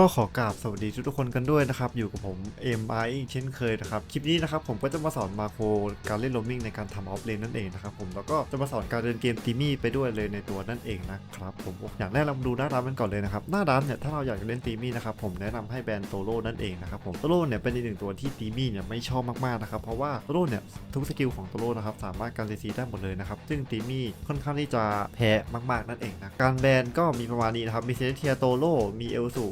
ก็ขอกราบสวัสดีทุกๆคนกันด้วยนะครับ อยู่กับผม MI เช่นเคยนะครับ คลิปนี้นะครับผมก็จะมาสอนมาโครการเล่นโรมมิ่งในการทำออฟเลนนั่นเองนะครับผมแล้วก็จะมาสอนการเดินเกมตีมี่ไปด้วยเลยในตัวนั่นเองนะครับผมอย่างแรกเรามาดูหน้าร้านกันก่อนเลยนะครับหน้าร้านเนี่ยถ้าเราอยากจะเล่นตีมี่นะครับผมแนะนำให้แบนโตโร่นั่นเองนะครับผมโตโร่เนี่ยเป็นอีกหนึ่งตัวที่ตีมี่เนี่ยไม่ชอบมากๆนะครับเพราะว่าโตโร่เนี่ยทุกสกิลของโตโร่นะครับสามารถการซีได้หมดเลยนะครับซึ่งตีมี่ค่อนข้างที่จะแพ้มากๆนั่นเองนะการแบนก็มีประมาณนี้นะครับมีเซเทียโตโร่มีเอลสู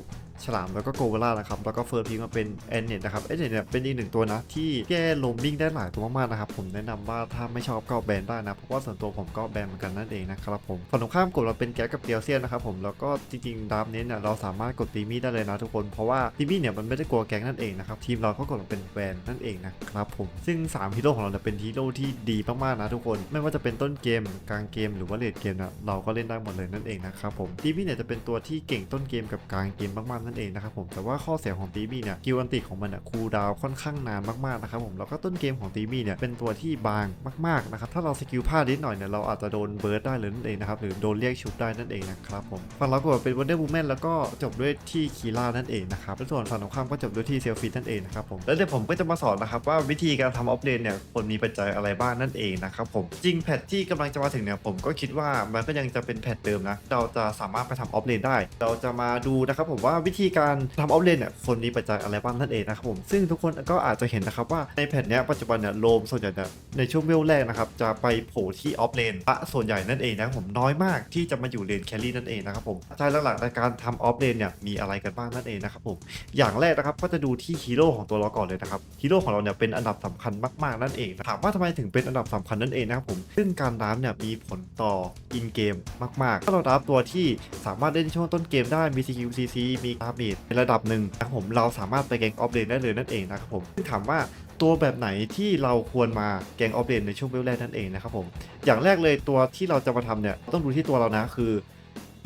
ฉลามแล้วก็โกวล่านะครับแล้วก็เฟิร์สพีมาเป็นแอนเน็ตนะครับแอนเน็ตเนี่ยเป็นอีกหนึ่งตัวนะ ที่แก้ลมมิ่งได้หลายตัวมากๆนะครับผมแนะนำว่าถ้าไม่ชอบก็แบนได้นะเพราะว่าส่วนตัวผมก็แบนเหมือนกันนั่นเองนะครับผมฝั่งตรงข้ามกดเราเป็นแก๊สกับเดียวเซียนนะครับผมแล้วก็จริงๆดาร์ฟเน้นเนี่ยเราสามารถกดตีมี่ได้เลยนะทุกคนเพราะว่าตีมี่เนี่ยมันไม่ได้กลัวแก๊งนั่นเองนะครับทีมเราก็กดเราเป็นแวนนั่นเองนะครับผมซึ่ง 3ฮีโร่ของเราเนี่ยเป็นฮีโร่ที่ดีมากๆนะทุกคนไม่ว่าจะเป็นต้นเกมกลางเกมหรือว่าเลดเกมนะเราก็เล่นได้หมดเลยนั่นเองนะครับผมตีมี่เนี่ยจะเป็นตัวที่เก่งต้นเกมกับกลางเกมมากๆนั่นเองนะครับผมแต่ว่าข้อเสียของตีมี่เนี่ยกิลอันติของมันเนี่ยคูลดาวค่อนข้างนานมากๆนะครับผมแล้วก็ต้นเกมของตีมี่เนี่ยเป็นตัวที่บางมากๆนะครับถ้าเราสกิลพลาดนิดหน่อยเนี่ยเราอาจจะโดนเบิร์ดได้เลยนั่นเองนะครับหรือโดนเรียกชุบได้นั่นเองนะครับผมฝั่งเราก็เป็นวันเดอร์บูแมนแล้วก็จบด้วยที่คีล่านั่นเองนะครับและส่วนฝั่งตรงข้ามก็จบด้วยที่เซลฟิตนั่นเองนะครับผมแล้วเดี๋ยวผมก็จะมาสอนนะครับว่าวิธีการทำออฟเลนเนี่ยควรมีปัจจัยอะไรบ้างนั่นเองนะครับผมจริงแพทที่กำลังจะมาถึงเนี่ยผมก็คิดว่ามันก็ยังจะเป็นแพทเดิมนะเราจะสามารถไปทำออฟเลนได้ เราจะมาดูนะครับผมว่าวิธีการทำออฟเลนเนี่ยควรมีปัจจัยอะไรบ้างนั่นเองนะครับผมซึ่งทุกคนก็อาจจะเห็นนะครับว่าในแพทเนี้ปัจจุบันเนี่ยโลมส่วนใหญ่เนี่ยในช่วงเวลแรกนะครับจะไปโผล่ที่ออฟเลนอะส่วนใหญ่นั่นเองนะผมน้อยมากที่จะมาอยู่เลนแคลรี่นั่นเองนะครับผมปัจจัยหลักๆในการทำออฟเลนเนี่ยมีอะไรกันบ้างนั่นเองนะครับผมอย่างแรกนะครับก็จะดูที่ฮีโร่ของตัวเราก่อนเลยนะครับฮีโร่ของเราเนี่ยเป็นอันดับสำคัญมากๆนั่นเองถามว่าทำไมถึงเป็นอันดับสำคัญนั่นเองนะครับผมซึ่งการดราฟเนี่ยมีผลต่ออินเกมมากๆ ถ้าเราดราฟตัวที่สามารถเล่นช่วงต้นเกมได้มี CQ CC มีาเมจในระดับหนึ่งนะครับผมเราสามารถไปแกงออฟเลนได้เลยนั่นเองนะครับผมซึ่งถามว่าตัวแบบไหนที่เราควรมาแกงออฟเลนในช่วงเวลแรกนั่นเองนะครับผมอย่างแรกเลยตัวที่เราจะมาทำเนี่ยต้องดูที่ตัวเรานะคือ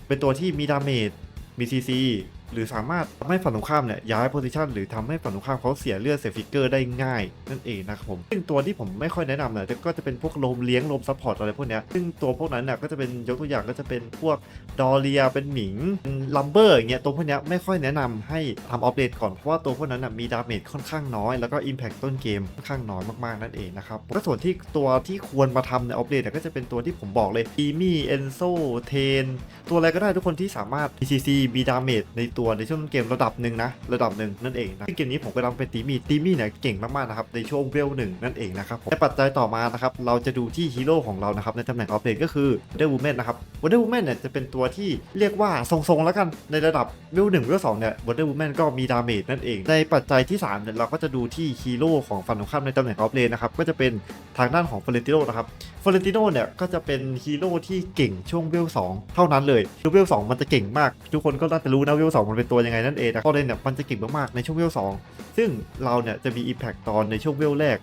เป็นตัวที่มีดาเมจมี CC หรือสามารถทำให้ฝั่งตรงข้ามเนี่ยย้ายโพซิชันหรือทำให้ฝั่งตรงข้ามเขาเสียเลือดเสียฟิกเกอร์ได้ง่ายนั่นเองนะครับผมซึ่งตัวที่ผมไม่ค่อยแนะนำเนี่ยก็จะเป็นพวกลมเลี้ยงลมซัพพอร์ตอะไรพวกเนี้ยซึ่งตัวพวกนั้นเนี่ยก็จะเป็นยกตัวอย่างก็จะเป็นพวกดอเรียเป็นหมิงลัมเบอร์อย่างเงี้ยตัวพวกเนี้ยไม่ค่อยแนะนำให้ทำออฟเดตก่อนเพราะว่าตัวพวกนั้นน่ะมีดาเมจค่อนข้างน้อยแล้วก็อิมแพคต้นเกมค่อนข้างน้อยมากๆนั่นเองนะครับก็ส่วนที่ตัวที่ควรมาทำในออฟเดตก็จะเป็นตัวที่ผมบอกเลยอีมี่เอนโซเทนตัวอะไรก็ได้ทุกคนที่สามารถ PCC มีดาเมจในตัวในช่วงเกมระดับหนึ่งนะระดับหนึ่งนั่นเองนะซึ่งเกมนี้ผมก็ทำเป็นตีมี่ตีมี่เนี่ยเก่งมากๆนะครับในช่วงเวลหนึ่งนั่นเองนะครับในปัจจัยต่อมานะครับเราจะดูที่ฮีโร่ของเรานะครับในตำแหน่งออฟเลนก็คือ Wonder Woman นะครับ Wonder Woman เนี่ยจะเป็นตัวที่เรียกว่าทรงๆแล้วกันในระดับเวลหนึ่งเวลสองเนี่ย Wonder Woman ก็มีดาเมจนั่นเอง ในปัจจัยที่3เนี่ยเราก็จะดูที่ฮีโร่ของฝั่งตรงข้ามในตำแหน่งออฟเลนนะครับก็จะเป็นทางด้านของฟลเรนติโนนะครับฟลเรนติโนเนี่ยก็จะเป็นฮีโร่ที่เก่งช่วงเวลสองเท่านั้นเลยคือเวลสองมันจะเก่งมาก ทุกคนก็น่าจะรู้นะเวลสองมันเป็นตัวยังไงนั่นเองแต่ฟลอเรนเนี่ยมันจะเก่งมากๆในช่วงเวลสองซึ่งเราเนี่ยจะมีอิมแพคตอนในช่วงเวลแรก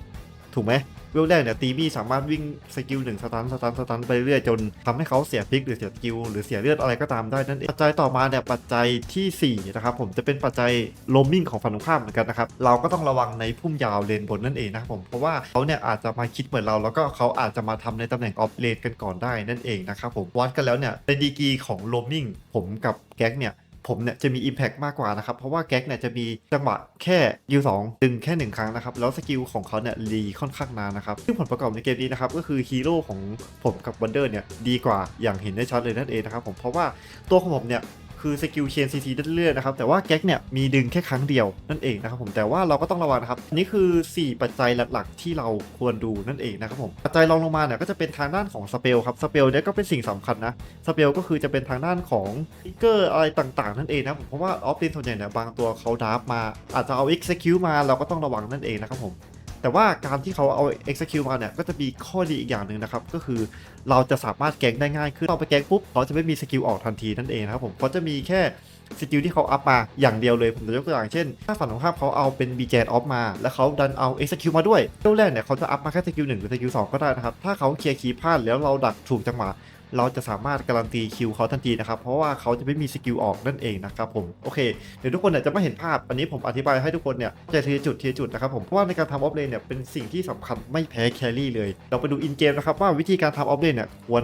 ถูกไหม เวลแรกเนี่ยตีมี่สามารถวิ่งสกิลหนึ่งสตันสตันสตันไปเรื่อยจนทำให้เขาเสียพิกหรือเสียสกิลหรือเสียเลือดอะไรก็ตามได้นั่นเองปัจจัยต่อมาเนี่ยปัจจัยทีสี่4นะครับผมจะเป็นปัจจัยโลมมิ่งของฝั่งตรงข้ามเหมือนกันนะครับเราก็ต้องระวังในพุ่มยาวเลนบนนั่นเองนะครับผมเพราะว่าเขาเนี่ยอาจจะมาคิดเหมือนเรา แล้วก็เขาอาจจะมาทำในตำแหน่งออฟเลนกันก่อนได้นั่นเองนะครับผมวัดกันแล้วเนี่ยในดีกีของโลมมิ่งผมกับแก๊กเนี่ย ผมเนี่ยจะมี Impact มากกว่านะครับ เพราะว่าแก๊กเนี่ยจะมีจังหวะแค่ยูสองดึงแค่หนึ่งครั้งนะครับ แล้วสกิลของเขาเนี่ยรีค่อนข้างนานนะครับ ซึ่งผลประกอบในเกมนี้นะครับ ก็คือฮีโร่ของผมกับวันเดอร์เนี่ยดีกว่าอย่างเห็นได้ชัดเลยนั่นเองนะครับผมเพราะว่าตัวของผมเนี่ย คือสกิลเชนซีซีเรื่อยๆนะครับแต่ว่าแก๊กเนี่ยมีดึงแค่ครั้งเดียวนั่นเองนะครับผมแต่ว่าเราก็ต้องระวังนะครับนี่คือ 4 ปัจจัยหลักๆ ที่เราควรดูนั่นเองนะครับผมปัจจัยรองลงมาเนี่ยก็จะเป็นทางด้านของสเปลครับสเปลเนี่ยก็เป็นสิ่งสำคัญนะสเปลก็คือจะเป็นทางด้านของฟิกเกอร์อะไรต่างๆ นั่นเองนะผมเพราะว่าออฟเลนส่วนใหญ่เนี่ยบางตัวเขาดราฟมาอาจจะเอา execute มาเราก็ต้องระวังนั่นเองนะครับผม แต่ว่าการที่เขาเอา execute มาเนี่ยก็จะมีข้อดีอีกอย่างหนึ่งนะครับ ก็คือเราจะสามารถแก๊งได้ง่ายขึ้นเราไปแก๊งปุ๊บเราจะไม่มีสกิลออกทันทีนั่นเองนะครับผมเขาจะมีแค่สกิลที่เขาอัพมาอย่างเดียวเลย ผมจะยกตัวอย่างเช่น ถ้าฝั่งตรงข้ามเขาเอาเป็น b j ออฟมา แล้วเขาดันเอา execute มาด้วยเริ่มแรกเนี่ยเขาจะอัพมาแค่สกิลหนึ่งหรือสกิลสองก็ได้นะครับ ถ้าเขาเคลียร์คีพลาดแล้วเราดักถูกจังหวะ เราจะสามารถการันตีคิวเขาทันทีนะครับ เพราะว่าเขาจะไม่มีสกิลออกนั่นเองนะครับผมโอเคเดี๋ยวทุกคนเนี่ยจะไม่เห็นภาพอันนี้ผมอธิบายให้ทุกคนเนี่ยจะทีจุดทีจุดนะครับผมเพราะว่าในการทำออฟเลนเนี่ยเป็นสิ่งที่สำคัญไม่แพ้แครี่เลย เราไปดูอินเกมนะครับว่าวิธีการทำออฟเลนเนี่ยควร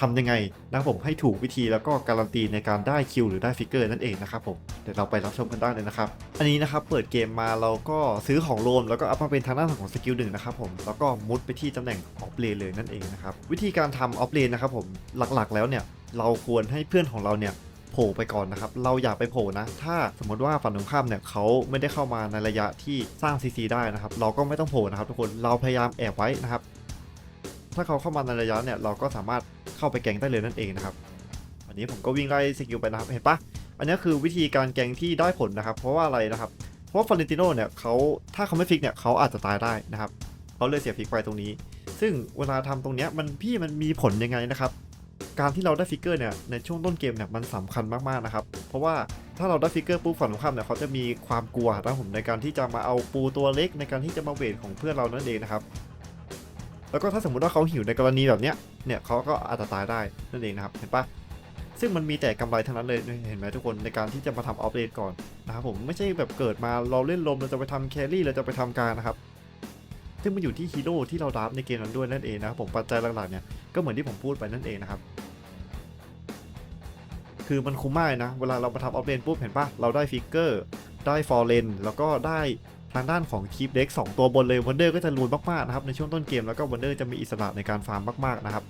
ทำยังไงนะครับผมให้ถูกวิธีแล้วก็การันตีในการได้คิวหรือได้ฟิกเกอร์นั่นเองนะครับผมเดี๋ยวเราไปรับชมกันได้เลยนะครับอันนี้นะครับเปิดเกมมาเราก็ซื้อของโลมแล้วก็อัพมาเป็นทางด้านของสกิลหนึ่งนะครับผมแล้วก็มุดไปที่ตำแหน่งออฟเลนเลยนั่นเองนะครับวิธีการทำออฟเลนนะครับผมหลักๆ แล้วเนี่ยเราควรให้เพื่อนของเราเนี่ยโผล่ไปก่อนนะครับ เราอย่าไปโผล่นะ ถ้าสมมติว่าฝั่งตรงข้ามเนี่ยเขาไม่ได้เข้ามาในระยะที่สร้าง CC ได้นะครับ เราก็ไม่ต้องโผล่นะครับทุกคน เราพยายามแอบไว้นะครับ ถ้าเขาเข้ามาในระยะเนี่ยเราก็สามารถเข้าไปแกงได้เลยนั่นเองนะครับ อันนี้ผมก็วิ่งไล่สกิลไปนะครับ เห็นปะอันนี้คือวิธีการแกงที่ได้ผลนะครับ เพราะว่าอะไรนะครับ เพราะว่าฟอเรนติโนเนี่ยเขาถ้าเขาไม่ฟิกเนี่ยเขาอาจจะตายได้นะครับ เขาเลยเสียฟิกไปตรงนี้ ซึ่งเวลาทำตรงเนี้ยมันพี่มันมีผลยังไงนะครับ การที่เราได้ฟิกเกอร์เนี่ยในช่วงต้นเกมเนี่ยมันสำคัญมากๆนะครับ เพราะว่าถ้าเราได้ฟิกเกอร์ปุ๊บฝั่งตรงข้ามเนี่ยเขาจะมีความกลัวนะผมในการที่จะมาเอาปูตัวเล็กในการที่จะมาเวทของเพื่อนเรานั่นเองนะครับแล้วก็ถ้าสมมติว่าเขาหิวในกรณีแบบเนี้ยเนี่ยเขาก็อาจจะตายได้นั่นเองนะครับเห็นปะซึ่งมันมีแต่กำไรทั้งนั้นเลยเห็นไหมทุกคนในการที่จะมาทำออฟเลนก่อนนะครับผมไม่ใช่แบบเกิดมาเราเล่นลมเราจะไปทำแครี่เราจะไปทำการนะครับ ซึ่งมันอยู่ที่ฮีโร่ที่เราดับในเกมนั้นด้วยนั่นเองนะครับผมปัจจัยหลักๆเนี่ยก็เหมือนที่ผมพูดไปนั่นเองนะครับคือมันคุ้มมากนะ เวลาเรามาทำออฟเลนปุ๊บเห็นปะเราได้ฟิกเกอร์ ได้ฟอร์เรนแล้วก็ได้ทางด้านของคีปเด็กสองตัวบนเลยวันเดอร์ก็จะรวยมากๆนะครับในช่วงต้นเกมแล้วก็วันเดอร์จะมีอิสระในการฟาร์มมากๆนะครับ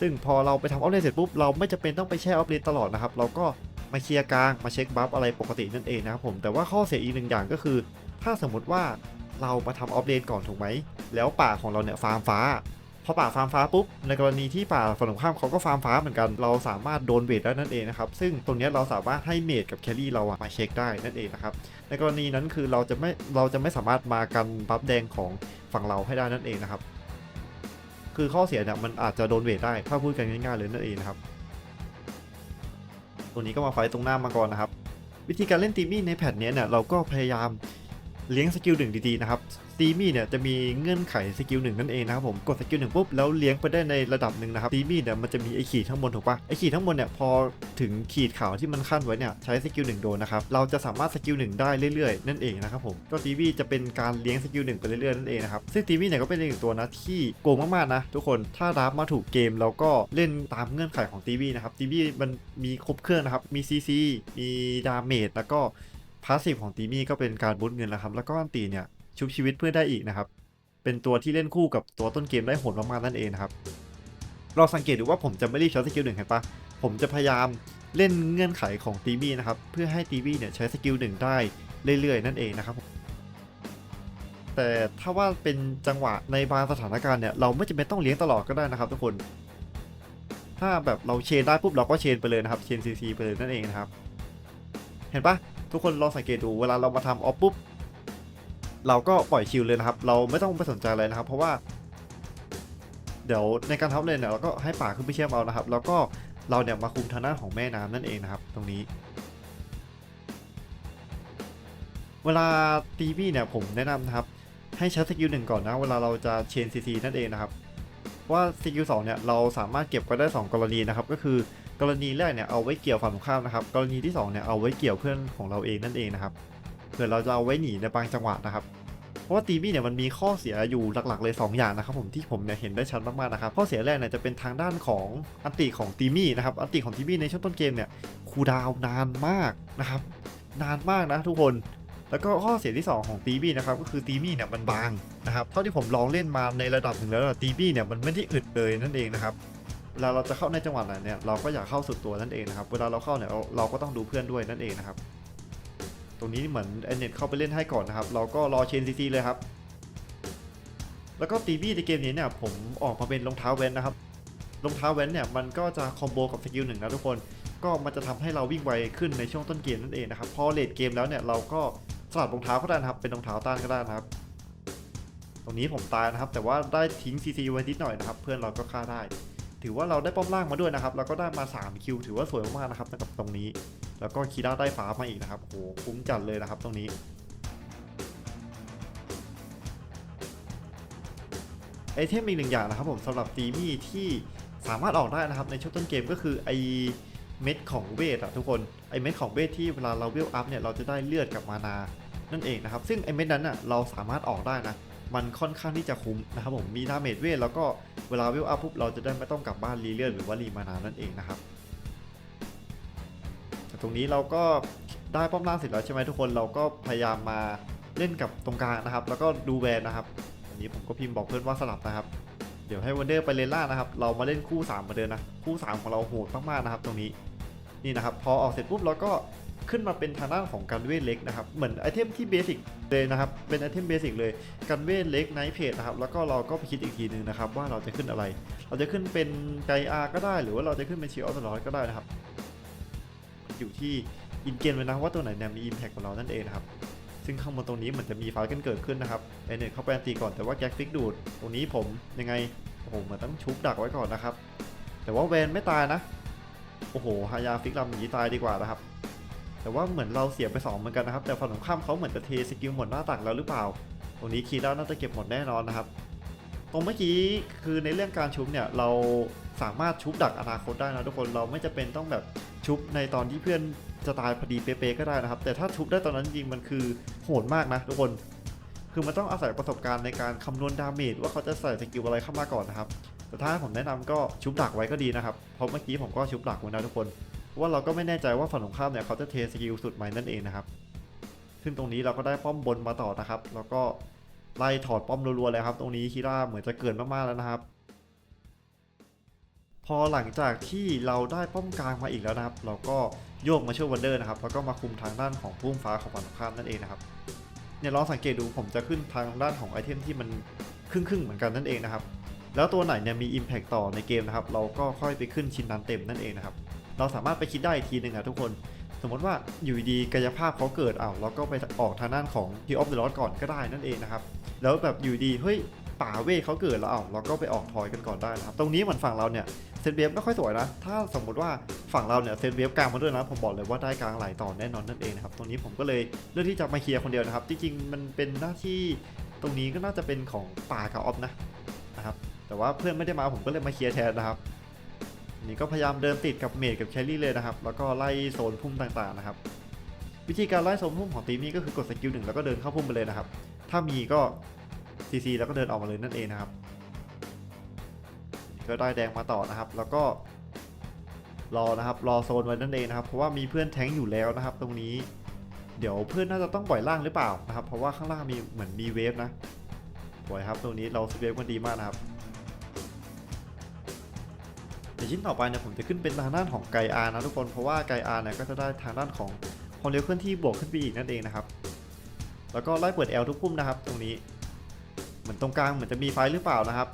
ซึ่งพอเราไปทำออฟเลนเสร็จปุ๊บเราไม่จำเป็นต้องไปแช่ออฟเลนตลอดนะครับ เราก็มาเคลียร์กลางมาเช็คบัฟอะไรปกตินั่นเองนะครับผมแต่ว่าข้อเสียอีกหนึ่งอย่างก็คือ ถ้าสมมติว่า เรามาทำออฟเลนก่อนถูกไหม แล้วป่าของเราเนี่ยฟาร์มฟ้าพอป่าฟาร์มฟ้าปุ๊บในกรณีที่ป่าฝั่งตรงข้ามเขาก็ฟาร์มฟ้าเหมือนกัน เราสามารถโดนเวทได้นั่นเองนะครับ ซึ่งตรงนี้เราสามารถให้เมดกับแครี่เราอะมาเช็คได้นั่นเองนะครับ ในกรณีนั้นคือเราจะไม่เราจะไม่สามารถมากันบัฟแดงของฝั่งเราให้ได้นั่นเองนะครับ คือข้อเสียเนี่ยมันอาจจะโดนเวทได้ถ้าพูดกันง่ายๆเลยนั่นเองนะครับ ตัวนี้ก็มาไฟต์ตรงหน้ามาก่อนนะครับ วิธีการเล่นตีมี่ในแพทเนี้ยเนี่ยเราก็พยายาม เลี้ยงสกิลหนึ่งดีๆนะครับตีมี่เนี่ยจะมีเงื่อนไขสกิลหนึ่งนั่นเองนะครับผมกดสกิลหนึ่งปุ๊บแล้วเลี้ยงไปได้ในระดับหนึ่งนะครับตีมี่เนี่ยมันจะมีไอขีดข้างบนถูกปะไอขีดข้างบนเนี่ยพอถึงขีดขาวที่มันขั้นไว้เนี่ยใช้สกิลหนึ่งโดนนะครับเราจะสามารถสกิลหนึ่งได้เรื่อยๆนั่นเองนะครับผมก็ตีมี่จะเป็นการเลี้ยงสกิลหนึ่งไปเรื่อยๆนั่นเองนะครับซึ่งตีมี่เนี่ยก็เป็นอีกหนึ่งตัวนะที่โกงมากๆนะทุกคนถ้ารับมาถูกเกมแล้วก็เล่นตามเงื่อนไขของตีมี่นะครับตีมี่มันมีครบเครื่องนะครับมีซีซีมีดาเมจแล้วก็ พาสซีฟของตีมี่ก็เป็นการบูตเงินแล้วครับ แล้วก็อันตีเนี่ยชุบชีวิตเพื่อนได้อีกนะครับ เป็นตัวที่เล่นคู่กับตัวต้นเกมได้โหดมากๆนั่นเองครับ เราสังเกตดูว่าผมจะไม่รีบใช้สกิลหนึ่งเห็นปะผมจะพยายามเล่นเงื่อนไขของตีบี้นะครับ เพื่อให้ตีบี้เนี่ยใช้สกิลหนึ่งได้เรื่อยๆ นั่นเองนะครับ แต่ถ้าว่าเป็นจังหวะในบางสถานการณ์เนี่ยเราไม่จำเป็นต้องเลี้ยงตลอดก็ได้นะครับทุกคน ถ้าแบบเราเชนได้ปุ๊บเราก็เชนไปเลยนะครับ เชนซีซีไปเลยนั่นเองนะครับ เห็นปะ ทุกคนลองสังเกตดูเวลาเรามาทำออฟปุ๊บเราก็ปล่อยคิวเลยนะครับ เราไม่ต้องไปสนใจอะไรนะครับ เพราะว่า เดี๋ยวในการทับเลนเนี่ยเราก็ให้ป่าขึ้นไปเชื่อมเอานะครับ แล้วก็เราเนี่ยมาคุมทางด้านของแม่น้ำนั่นเองนะครับ ตรงนี้ เวลาตีบี้เนี่ยผมแนะนำนะครับ ให้ใช้สกิลหนึ่งก่อนนะ เวลาเราจะเชนซีซีนั่นเองนะครับ ว่าสกิลสองเนี่ยเราสามารถเก็บไว้ได้ 2 กรณีนะครับ ก็คือ กรณีแรกเนี่ยเอาไว้เกี่ยวฝั่งตรงข้ามนะครับ กรณีที่2เนี่ยเอาไว้เกี่ยวเพื่อนของเราเองนั่นเองนะครับเผื่อเราจะเอาไว้หนีในบางจังหวะนะครับเพราะว่าตีมี่เนี่ยมันมีข้อเสียอยู่หลักๆเลย 2 อย่างนะครับผมที่ผมเนี่ยเห็นได้ชัดมากๆนะครับข้อเสียแรกเนี่ยจะเป็นทางด้านของอันติของตีมี่นะครับอันติของตีมี่ในช่วงต้นเกมเนี่ยคูดาวน์นานมากนะครับนานมากนะทุกคน แล้วก็ข้อเสียที่ 2 ของตีมี่นะครับก็คือตีมี่เนี่ยมันบางนะครับเท่าที่ผมลองเล่นมาในระดับหนึ่งแล้วตีมี่เนี่ยมันไม่ได้อึดเลยนั่นเองนะครับ เวลาเราจะเข้าในจังหวะไหนเนี่ยเราก็อยากเข้าสุดตัวนั่นเองนะครับ เวลาเราเข้าเนี่ยเราก็ต้องดูเพื่อนด้วยนั่นเองนะครับ ตรงนี้เหมือนแอนเน็ตเข้าไปเล่นให้ก่อนนะครับ เราก็รอเชนซีซีเลยครับ แล้วก็ตีบี้ในเกมนี้เนี่ยผมออกมาเป็นรองเท้าแว้นนะครับ รองเท้าแว้นเนี่ยมันก็จะคอมโบกับสกิลหนึ่งนะทุกคน ก็มันจะทำให้เราวิ่งไวขึ้นในช่วงต้นเกมนั่นเองนะครับ พอเลดเกมแล้วเนี่ยเราก็สลับรองเท้าก็ได้นะครับ เป็นรองเท้าต้านก็ได้นะครับตรงนี้ผมตายนะครับ แต่ว่าได้ทิ้งซีซีไว้นิดหน่อยนะครับ เพื่อนเราก็ฆ่าได้ ถือว่าเราได้ป้อมล่างมาด้วยนะครับ แล้วก็ได้มา 3 คิว ถือว่าสวยมากๆนะครับกับตรงนี้ แล้วก็คีด้าได้ฟ้ามาอีกนะครับโอ้โหคุ้มจัดเลยนะครับตรงนี้ไอเทมอีกหนึ่งอย่างนะครับผมสำหรับตีมี่ที่สามารถออกได้นะครับในช่วงต้นเกมก็คือไอเม็ดของเวทอะทุกคนไอเม็ดของเวทที่เวลาเราเวลอัพเนี่ยเราจะได้เลือดกับมานานั่นเองนะครับซึ่งไอเม็ดนั้นอะเราสามารถออกได้นะ มันค่อนข้างที่จะคุ้มนะครับผมมีดาเมจเวทแล้วก็เวลาเวลอัพปุ๊บเราจะได้ไม่ต้องกลับบ้านรีเลือดหรือว่ารีมานานั่นเองนะครับแต่ตรงนี้เราก็ได้ป้อมล่างเสร็จแล้วใช่ไหมทุกคนเราก็พยายามมาเล่นกับตรงกลางนะครับ แล้วก็ดูแวนนะครับอันนี้ผมก็พิมพ์บอกเพื่อนว่าสลับนะครับ เดี๋ยวให้วันเดอร์ไปเลนล่านะครับ เรามาเล่นคู่3มาเดินนะคู่ 3 ของเราโหดมากๆนะครับ ตรงนี้นี่นะครับ พอออกเสร็จปุ๊บเราก็ ขึ้นมาเป็นทางด้านของการเวทเล็กนะครับ เหมือนไอเทมที่เบสิกเลยนะครับ เป็นไอเทมเบสิกเลยการเวทเล็กไนท์เพจนะครับ แล้วก็เราก็ไปคิดอีกทีหนึ่งนะครับว่าเราจะขึ้นอะไร เราจะขึ้นเป็นไกอาก็ได้ หรือว่าเราจะขึ้นเป็นชิลออฟตลอดก็ได้นะครับ อยู่ที่อินเกมเลยนะว่าตัวไหนเนี่ยมีอิมแพคกับเรานั่นเองนะครับซึ่งข้างบนตรงนี้เหมือนจะมีไฟล์กันเกิดขึ้นนะครับไอเน็ตเข้าไปอันตีก่อนแต่ว่าแก๊กฟิกดูด ตรงนี้ผมยังไง โอ้โหเหมือนต้องชุบดักไว้ก่อนนะครับ แต่ว่าเวนไม่ตายนะ โอ้โหฮายาฟิกลำหนีตายดีกว่านะครับ แต่ว่าเหมือนเราเสียไปสองเหมือนกันนะครับ แต่ฝั่งตรงข้ามเขาเหมือนจะเทสกิลหมดหน้าตักแล้วหรือเปล่า ตรงนี้คีด้าน่าจะเก็บหมดแน่นอนนะครับ ตรงเมื่อกี้คือในเรื่องการชุบเนี่ยเราสามารถชุบดักอนาคตได้นะทุกคนเราไม่จะเป็นต้องแบบชุบในตอนที่เพื่อนจะตายพอดีเป๊ะๆก็ได้นะครับ แต่ถ้าชุบได้ตอนนั้นจริงมันคือโหดมากนะทุกคน คือมันต้องอาศัยประสบการณ์ในการคำนวณดาเมจว่าเขาจะใส่สกิลอะไรเข้ามาก่อนนะครับแต่ถ้าผมแนะนำก็ชุบดักไว้ก็ดีนะครับเพราะเมื่อกี้ผมก็ชุบดักไว้นะทุกคน ว่าเราก็ไม่แน่ใจว่าฝั่งตรงข้ามเนี่ยเขาจะเทสกิลสุดไหมนั่นเองนะครับ ซึ่งตรงนี้เราก็ได้ป้อมบนมาต่อนะครับ แล้วก็ไล่ถอดป้อมรัวๆเลยครับ ตรงนี้คิร่าเหมือนจะเกินมากๆแล้วนะครับ พอหลังจากที่เราได้ป้อมกลางมาอีกแล้วนะครับ เราก็โยกมาช่วยวันเดอร์นะครับ แล้วก็มาคุมทางด้านของพุ่งฟ้าของฝั่งตรงข้ามนั่นเองนะครับ เนี่ยลองสังเกตดูผมจะขึ้นทางด้านของไอเทมที่มันครึ่งๆเหมือนกันนั่นเองนะครับ แล้วตัวไหนเนี่ยมี Impact ต่อในเกมนะครับ เราก็ค่อยไปขึ้นชิ้นนั้นเต็มนั่นเองนะครับ เราสามารถไปคิดได้อีกทีหนึ่งอะทุกคน สมมติว่าอยู่ดีกายภาพเขาเกิดอ้าวเราก็ไปออกทางด้านของ Hill of the Lost ก่อนก็ได้นั่นเองนะครับ แล้วแบบอยู่ดีเฮ้ยป่าเวทเขาเกิดแล้วอ้าวเราก็ไปออกทอยกันก่อนได้นะครับ ตรงนี้เหมือนฝั่งเราเนี่ยเซตเวฟไม่ค่อยสวยนะ ถ้าสมมติว่าฝั่งเราเนี่ยเซตเวฟกลางมาด้วยนะ ผมบอกเลยว่าได้กลางหลายต่อแน่นอนนั่นเองนะครับ ตรงนี้ผมก็เลยเลือกที่จะมาเคลียร์คนเดียวนะครับ จริงๆมันเป็นหน้าที่ตรงนี้ก็น่าจะเป็นของป่ากับออฟนะนะครับ แต่ว่าเพื่อนไม่ได้มาผมก็เลยมาเคลียร์แทนนะครับ นี่ก็พยายามเดินติดกับเมดกับแคลรี่เลยนะครับ แล้วก็ไล่โซนพุ่มต่างๆนะครับ วิธีการไล่โซนพุ่มของทีมนี้ก็คือกดสกิลหนึ่งแล้วก็เดินเข้าพุ่มไปเลยนะครับ ถ้ามีก็ซีซีแล้วก็เดินออกมาเลยนั่นเองนะครับ ก็ได้แดงมาต่อนะครับ แล้วก็รอนะครับ รอโซนไว้นั่นเองนะครับ เพราะว่ามีเพื่อนแทงอยู่แล้วนะครับ ตรงนี้ เดี๋ยวเพื่อนน่าจะต้องปล่อยล่างหรือเปล่านะครับ เพราะว่าข้างล่างมีเหมือนมีเวฟนะปล่อยครับตรงนี้เราเวฟกันดีมากนะครับ ในชิ้นต่อไปเนี่ยผมจะขึ้นเป็นทางด้านของไกอาร์นะทุกคนเพราะว่าไกอาร์เนี่ยก็จะได้ทางด้านของความเร็วเคลื่อนที่บวกขึ้นไปอีกนั่นเองนะครับ แล้วก็ไล่เปิด L ทุกพุ่มนะครับ ตรงนี้ เหมือนตรงกลางเหมือนจะมีไฟหรือเปล่านะครับ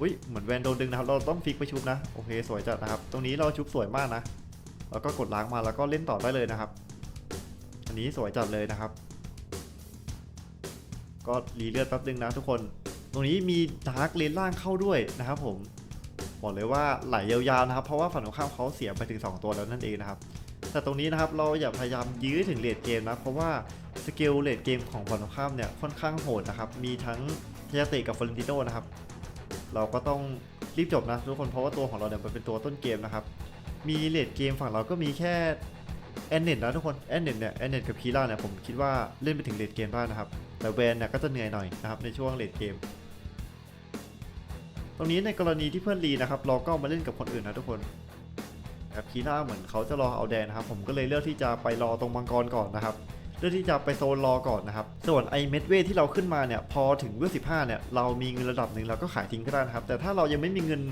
อุ้ยเหมือนแวนโดนดึงนะครับ เราต้องฟิกไปชุบนะ โอเค สวยจัดนะครับ ตรงนี้เราชุบสวยมากนะ แล้วก็กดล้างมาแล้วก็เล่นต่อได้เลยนะครับ อันนี้สวยจัดเลยนะครับ ก็รีเลือดแป๊บนึงนะทุกคน ตรงนี้มีดาร์กเลนล่างเข้าด้วยนะครับผม บอกเลยว่าไหลยาวๆนะครับ เพราะว่าฝั่งตรงข้ามเขาเสียไปถึง 2 ตัวแล้วนั่นเองนะครับ แต่ตรงนี้นะครับเราอย่าพยายามยื้อถึงเลดเกมนะ เพราะว่าสเกลเลดเกมของฝั่งตรงข้ามเนี่ยค่อนข้างโหดนะครับ มีทั้งเทยาเตกับฟลอเรนติโนนะครับ เราก็ต้องรีบจบนะทุกคน เพราะว่าตัวของเราเนี่ยมันเป็นตัวต้นเกมนะครับ มีเลดเกมฝั่งเราก็มีแค่ แอนเน็ตนะทุกคนแอนเน็ตเนี่ยแอนเน็ตกับคีล่าเนี่ยผมคิดว่าเล่นไปถึงเลดเกมได้นะครับ แต่แวนเนี่ยก็จะเหนื่อยหน่อยนะครับในช่วงเลดเกม ตรงนี้ในกรณีที่เพื่อนรีนะครับเราก็มาเล่นกับคนอื่นนะทุกคนแบบคีล่าเหมือนเขาจะรอเอาแดนนะครับผมก็เลยเลือกที่จะไปรอตรงมังกรก่อนนะครับเลือกที่จะไปโซนรอก่อนนะครับส่วนไอเม็ดเวทที่เราขึ้นมาเนี่ยพอถึงเวลสิเนี่ยเรามีเงินระดับหนึ่งเราก็ขายทิ้งก็ได้นะครับแต่ถ้าเรายังไม่มีเงิน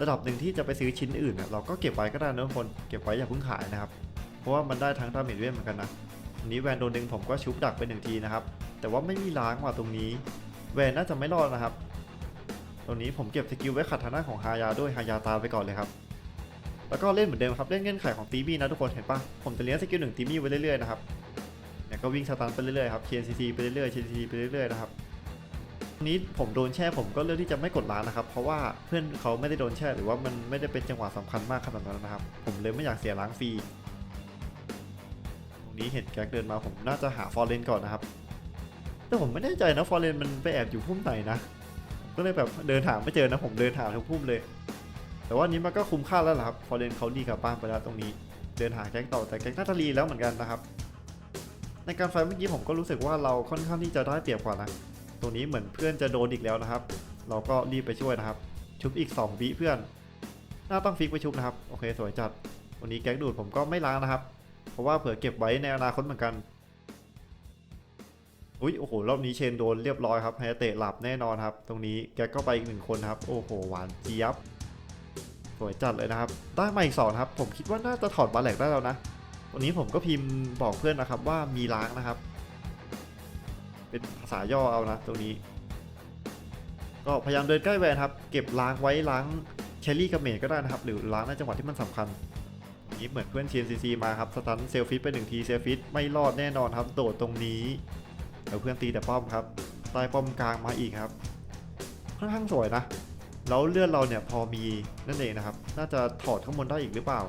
ระดับหนึ่งที่จะไปซื้อชิ้นอื่นเนี่ยเราก็เก็บไว้ก็ได้นะทุกคนเก็บไว้อย่าเพิ่งขายนะครับ เพราะว่ามันได้ทั้งดาเมจเวทเหมือนกันนะนี้แวนโดนดึงผมก็ชุบดักไปหนึ่งทีนะครับ แต่ว่าไม่มีล้างว่ะตรงนี้ แวนน่าจะไม่รอดนะครับ ตรงนี้ผมเก็บสกิลไว้ขัดทางด้านของฮายาด้วยฮายาตามไปก่อนเลยครับ แล้วก็เล่นเหมือนเดิมครับ เล่นเงื่อนไขของตีมี่นะทุกคนเห็นปะผมจะเลี้ยงสกิลหนึ่งตีมี่ไว้เรื่อยๆนะครับเนี่ยก็วิ่งสตันไปเรื่อยๆครับ KNCC ไปเรื่อยๆ KNCC ไปเรื่อยๆนะครับตรงนี้ผมโดนแช่ผมก็เลือกที่จะไม่กดล้างนะครับ เพราะว่าเพื่อนเขาไม่ได้โดนแช่หรือว่ามันไม่ได้เป็นจังหวะสำคัญมากขนาดนั้นนะครับ ผมเลยไม่อยากเสียล้างฟรี นี้เห็นแก๊กเดินมาผมน่าจะหาฟอร์เรนก่อนนะครับ แต่ผมไม่แน่ใจนะฟอร์เรนมันไปแอบอยู่พุ่มไหนนะก็เลยแบบเดินหาไม่เจอนะผมเดินหาทั้งพุ่มเลย แต่ว่านี้มันก็คุ้มค่าแล้วล่ะครับฟอร์เรนเขาดีกับบ้านไปแล้วตรงนี้ เดินหาแก๊งต่อแต่แก๊งนาตาลีแล้วเหมือนกันนะครับ ในการไฟเมื่อกี้ผมก็รู้สึกว่าเราค่อนข้างที่จะได้เปรียบกว่านะตรงนี้เหมือนเพื่อนจะโดนอีกแล้วนะครับ เราก็รีบไปช่วยนะครับ ชุบอีก2วิเพื่อนน่าต้องฟิกไปชุบนะครับ โอเค สวยจัด วันนี้แก๊งดูดผมก็ไม่ล้างนะครับ เพราะว่าเผื่อเก็บไว้ในอนาคตเหมือนกันอุ้ยโอ้โหรอบนี้เชนโดนเรียบร้อยครับไฮเตะหลับแน่นอนครับ ตรงนี้แกก็ไปอีกหนึ่งคนครับ โอ้โหหวานเจี๊ยบสวยจัดเลยนะครับ ได้มาอีกสองนครับ ผมคิดว่าน่าจะถอดบาแหลกได้แล้วนะวันนี้ผมก็พิมพ์บอกเพื่อนนะครับว่ามีล้างนะครับ เป็นภาษาย่อเอานะ ตรงนี้ ก็พยายามเดินใกล้แวนครับ เก็บล้างไว้ล้างเชลลี่กับเมดก็ได้นะครับ หรือล้างในจังหวะที่มันสำคัญ นี้เหมือนเพื่อน TNCC มาครับสตันเซลฟิตไปหนึ่งทีเซลฟิตไม่รอดแน่นอนครับโดดตรงนี้เดี๋ยวเพื่อนตีแต่ป้อมครับใต้ป้อมกลางมาอีกครับค่อนข้างสวยนะแล้วเลือดเราเนี่ยพอมีนั่นเองนะครับ น่าจะถอดข้างบนได้อีกหรือเปล่า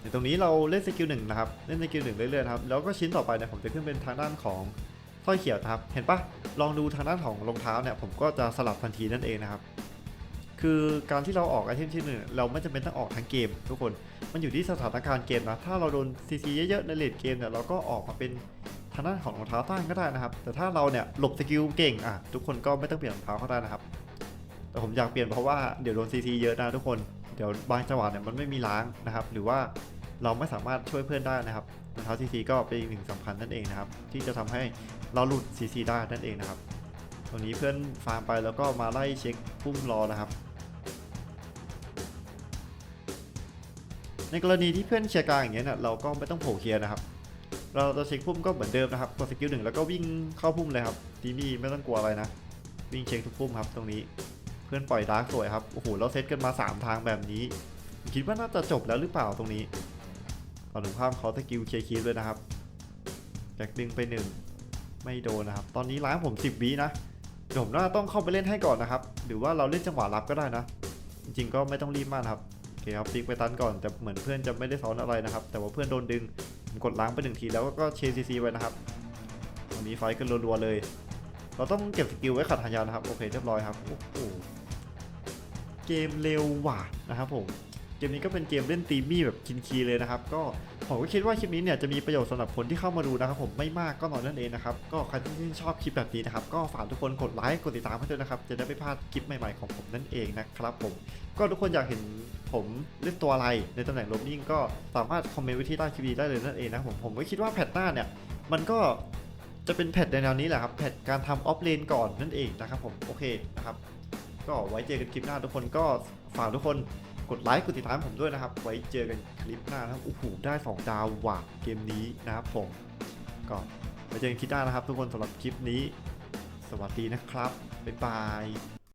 ในตรงนี้เราเล่นสกิลหนึ่งนะครับเล่นสกิลหนึ่งเรื่อยๆครับแล้วก็ชิ้นต่อไปเนี่ยผมจะขึ้นเป็นทางด้านของสร้อยเขียวนะครับ เห็นปะลองดูทางด้านของรองเท้าเนี่ยผมก็จะสลับทันทีนั่นเองนะครับ คือการที่เราออกไอเทมชิ้นหนึ่งเราไม่จำเป็นต้องออกทั้งเกม ทุกคนมันอยู่ที่สถานการณ์เกมนะถ้าเราโดนซีซีเยอะๆในเลดเกมเนี่ยเราก็ออกมาเป็นทางด้านของรองเท้าต้านก็ได้นะครับ แต่ถ้าเราเนี่ยหลบสกิลเก่งอะทุกคนก็ไม่ต้องเปลี่ยนรองเท้าก็ได้นะครับ แต่ผมอยากเปลี่ยนเพราะว่าเดี๋ยวโดนซีซีเยอะนะทุกคนเดี๋ยวบางจังหวะเนี่ยมันไม่มีล้างนะครับ หรือว่าเราไม่สามารถช่วยเพื่อนได้นะครับรองเท้าซีซีก็เป็นอีกหนึ่งสำคัญนั่นเองนะครับ ที่จะทำให้เราหลุดซีซีได้นั่นเองนะครับตรงนี้เพื่อนฟาร์มไปแล้วก็มาไล่เช็คพุ่มรอนะครับ ในกรณีที่เพื่อนเคลียร์กลางอย่างเงี้ยเนี่ยเราก็ไม่ต้องโผล่เคลียร์นะครับ เราจะเช็คพุ่มก็เหมือนเดิมนะครับกดสกิลหนึ่งแล้วก็วิ่งเข้าพุ่มเลยครับทีมี่ไม่ต้องกลัวอะไรนะ วิ่งเช็คทุกพุ่มครับตรงนี้เพื่อนปล่อยดาร์กสวยครับโอ้โหเราเซตกันมา 3 ทางแบบนี้ คิดว่าน่าจะจบแล้วหรือเปล่าตรงนี้ตอนถึงภาพเขาสกิลเคลียร์คีฟเลยนะครับแจ็คดึงไปหนึ่งไม่โดนนะครับ ตอนนี้ล้างผม 10วินะเดี๋ยวผมน่าต้องเข้าไปเล่นให้ก่อนนะครับ หรือว่าเราเล่นจังหวะรับก็ได้นะ จริงๆก็ไม่ต้องรีบมากครับ เคครับฟิกไปตันก่อนแต่เหมือนเพื่อนจะไม่ได้ซ้อนอะไรนะครับ แต่ว่าเพื่อนโดนดึงผมกดล้างไปหนึ่งทีแล้วก็เชซีซีไว้นะครับวันนี้ไฟท์กันรัวๆเลย เราต้องเก็บสกิลไว้ขัดหายานะครับโอเคเรียบร้อยครับโอ้โหเกมเร็วว่ะนะครับผม เกมนี้ก็เป็นเกมเล่นตีมี่แบบคินคีเลยนะครับ ก็ผมก็คิดว่าคลิปนี้เนี่ยจะมีประโยชน์สำหรับคนที่เข้ามาดูนะครับผมไม่มากก็น้อยนั่นเองนะครับก็ใครที่ชอบคลิปแบบนี้นะครับก็ฝากทุกคนกดไลค์กดติดตามให้ด้วยนะครับจะได้ไม่พลาดคลิปใหม่ๆของผมนั่นเองนะครับผมก็ทุกคนอยากเห็นผมเล่นตัวอะไรในตำแหน่งโรบนิ่งก็สามารถคอมเมนต์ไว้ที่ใต้คลิปนี้ได้เลยนั่นเองนะผมผมก็คิดว่าแพทหน้าเนี่ยมันก็จะเป็นแพทในแนวนี้แหละครับแพทการทำออฟเลนก่อนนั่นเองนะครับผมโอเคนะครับก็ไว้เจอกันคลิปหน้าทุกคนก็ฝากทุกคน กดไลค์กดติดตามผมด้วยนะครับ ไว้เจอกันคลิปหน้านะครับโอ้โหได้สองดาวหว่ะเกมนี้นะครับผมก็ไว้เจอกันคลิปหน้านะครับ ทุกคนสำหรับคลิปนี้ สวัสดีนะครับบ๊ายบาย